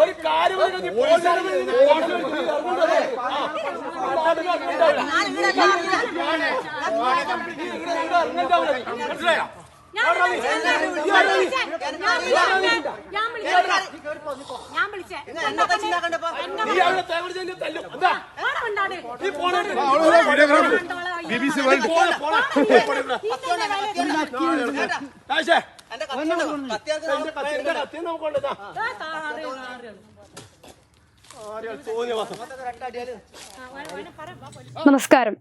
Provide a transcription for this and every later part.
ഒരു കാര്യം. മനസ്സിലായോ? ബി ബി സി വേൾഡ് നമസ്കാരം.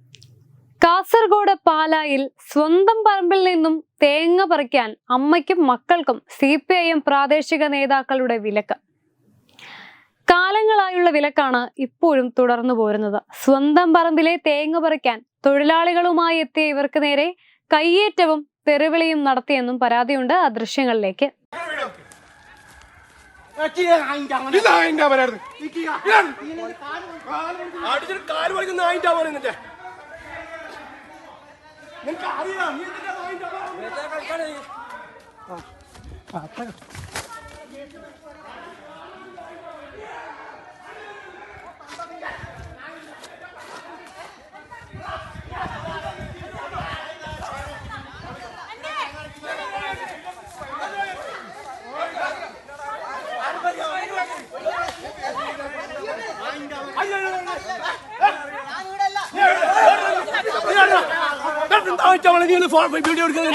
കാസർഗോഡ് പാലായിൽ സ്വന്തം പറമ്പിൽ നിന്നും തേങ്ങ പറിക്കാൻ അമ്മയ്ക്കും മക്കൾക്കും സി പി ഐ എം പ്രാദേശിക നേതാക്കളുടെ വിലക്ക്. കാലങ്ങളായുള്ള വിലക്കാണ് ഇപ്പോഴും തുടർന്നു പോരുന്നത്. സ്വന്തം പറമ്പിലെ തേങ്ങ പറിക്കാൻ തൊഴിലാളികളുമായി എത്തിയ ഇവർക്ക് നേരെ കയ്യേറ്റവും തെറിവിളിയും നടത്തിയെന്നും പരാതിയുണ്ട് ആ ദൃശ്യങ്ങളിലേക്ക്. ഇതാ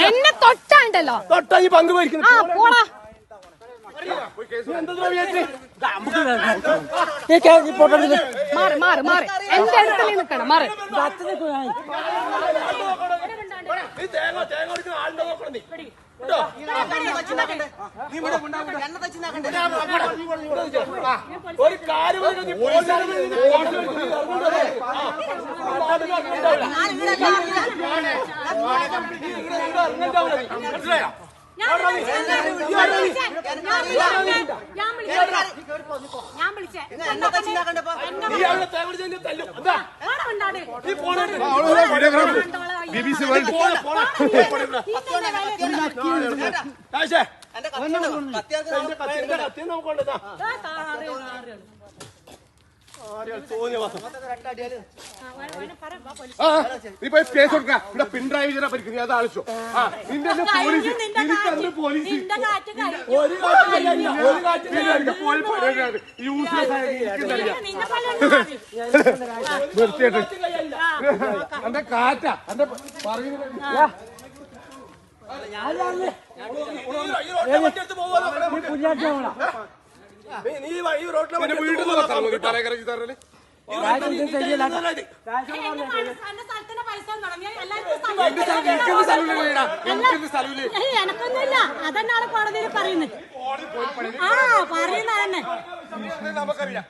എന്നെ തൊട്ടാണ്ടല്ലോ. തൊട്ടാ ഈ പങ്ക് പോയിരിക്കുന്നു പോടാ. എന്താ വിചാരിച്ചേ മാറി മാറി മാറി. എന്റെ അടുത്തല്ലേ നിൽക്കണം മാറി. നീ തേങ്ങ തേങ്ങ ആളുണ്ടോ നോക്കണം നീ. ഒരു കാര്യം മനസ്സിലായോ? ഞാൻ വിളിച്ചേ, നീ അവിടെ തേവടിച്ച് നിന്നെ തല്ലും. എന്താ? ഓണം ഉണ്ടാട്. നീ പോണേ ബി ബി സി വേൾഡ് നീ പോയി കേസ് കൊടുക്ക. ഇവിടെ പിണറായി വിജയനെ പരിക്കുന്നു അത് ആവശ്യം ആ നിന്റെ പോലീസ്. നിനക്ക് പോലീസ്. ഒരു കാറ്റും കഴിയാനില്ല ഒരു എന്റെ കാറ്റാ. എന്റെ എനക്കൊന്നുമില്ല. അതന്നാണ് കോടതിയിൽ പറയുന്നത്? ആ പറയുന്ന തന്നെ നമുക്കറിയാം.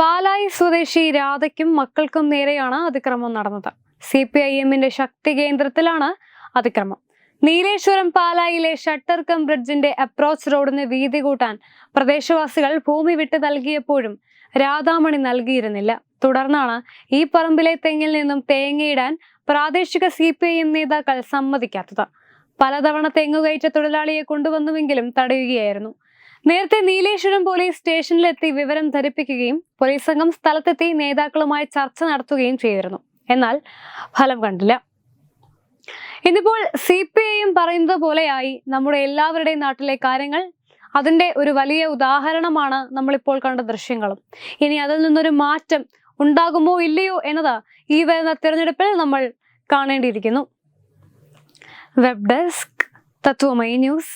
പാലായി സ്വദേശി രാധയ്ക്കും മക്കൾക്കും നേരെയാണ് അതിക്രമം നടന്നത്. സി പി ഐ എമ്മിന്റെ ശക്തി കേന്ദ്രത്തിലാണ് അതിക്രമം. നീലേശ്വരം പാലായിലെ ഷട്ടർ കം ബ്രിഡ്ജിന്റെ അപ്രോച്ച് റോഡിന് വീതി കൂട്ടാൻ പ്രദേശവാസികൾ ഭൂമി വിട്ട് നൽകിയപ്പോഴും രാധാമണി നൽകിയിരുന്നില്ല. തുടർന്നാണ് ഈ പറമ്പിലെ തെങ്ങിൽ നിന്നും തേങ്ങയിടാൻ പ്രാദേശിക സി പി ഐ എം നേതാക്കൾ സമ്മതിക്കാത്തത്. പലതവണ തെങ്ങുകയറ്റ തൊഴിലാളിയെ കൊണ്ടുവന്നുവെങ്കിലും തടയുകയായിരുന്നു. നേരത്തെ നീലേശ്വരം പോലീസ് സ്റ്റേഷനിലെത്തി വിവരം ധരിപ്പിക്കുകയും പോലീസ് സംഘം സ്ഥലത്തെത്തി നേതാക്കളുമായി ചർച്ച നടത്തുകയും ചെയ്തിരുന്നു. എന്നാൽ ഫലം കണ്ടില്ല. ഇന്നിപ്പോൾ സി പി ഐയും പറയുന്നത് പോലെയായി നമ്മുടെ എല്ലാവരുടെയും നാട്ടിലെ കാര്യങ്ങൾ അതിന്റെ ഒരു വലിയ ഉദാഹരണമാണ് നമ്മളിപ്പോൾ കണ്ട ദൃശ്യങ്ങളും. ഇനി അതിൽ നിന്നൊരു മാറ്റം ഉണ്ടാകുമോ ഇല്ലയോ എന്നത് ഈ വരുന്ന തിരഞ്ഞെടുപ്പിൽ നമ്മൾ കാണേണ്ടിയിരിക്കുന്നു. Web desk Tatwamayi news